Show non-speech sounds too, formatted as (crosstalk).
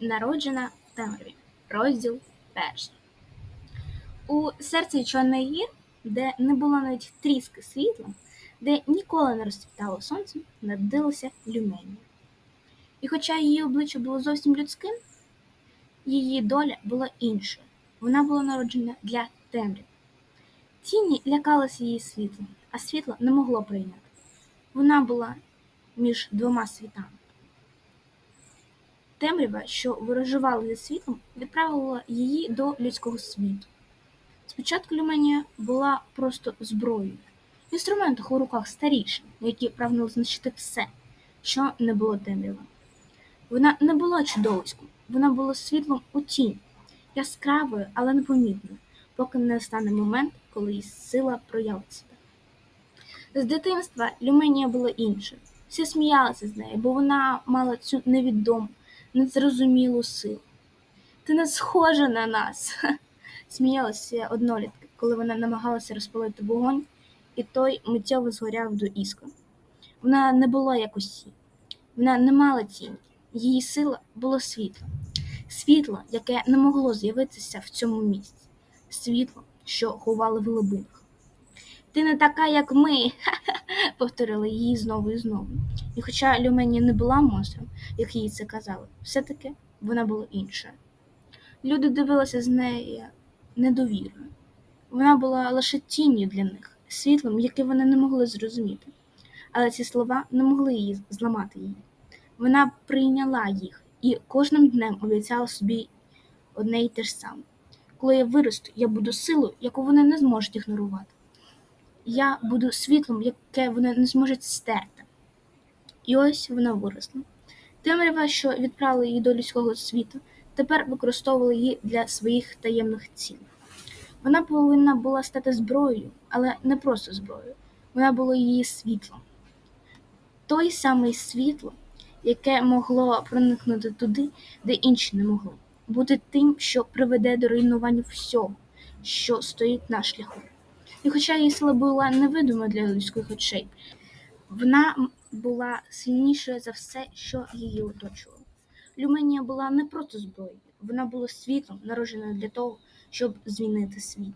Народжена в темряві. Розділ перший. У серці Чорної гір, де не було навіть тріски світла, де ніколи не розцвітало сонце, народилася Люменія. І хоча її обличчя було зовсім людським, її доля була іншою. Вона була народжена для темряви. Тіні лякалися її світлом, а світло не могло прийняти. Вона була між двома світами. Темрява, що ворожувала зі світлом, відправила її до людського світу. Спочатку Люменія була просто зброєю, інструментах у руках старішин, які прагнули знищити все, що не було темрява. Вона не була чудовиськом, вона була світлом у тінь, яскравою, але непомітною, поки не настане момент, коли її сила проявить себе. З дитинства Люменія була іншою. Всі сміялися з нею, бо вона мала цю невідому, незрозумілу силу. Ти не схожа на нас, (laughs) сміялися однолітки, коли вона намагалася розпалити вогонь, і той миттєво згоряв до іскр. Вона не була як усі, вона не мала тіні, її сила було світло, світло, яке не могло з'явитися в цьому місці, світло, що ховали в глибинах. Ти не така, як ми, (laughs) повторила її знову і знову. І хоча Люменія не була монстром, як їй це казали, все-таки вона була іншою. Люди дивилися з неї недовірою. Вона була лише тінню для них, світлом, яке вони не могли зрозуміти. Але ці слова не могли її зламати її. Вона прийняла їх і кожним днем обіцяла собі одне й те ж саме. Коли я виросту, я буду силою, яку вони не зможуть ігнорувати. Я буду світлом, яке вони не зможуть стерти. І ось вона виросла. Темрява, що відправила її до людського світу, тепер використовувала її для своїх таємних цілей. Вона повинна була стати зброєю, але не просто зброєю. Вона була її світлом. Той самий світло, яке могло проникнути туди, де інші не могли, бути тим, що приведе до руйнування всього, що стоїть на шляху. І хоча її сила була невидима для людських очей, вона була сильнішою за все, що її оточувало. Люменія була не просто зброєю, вона була світлом, народженою для того, щоб змінити світ.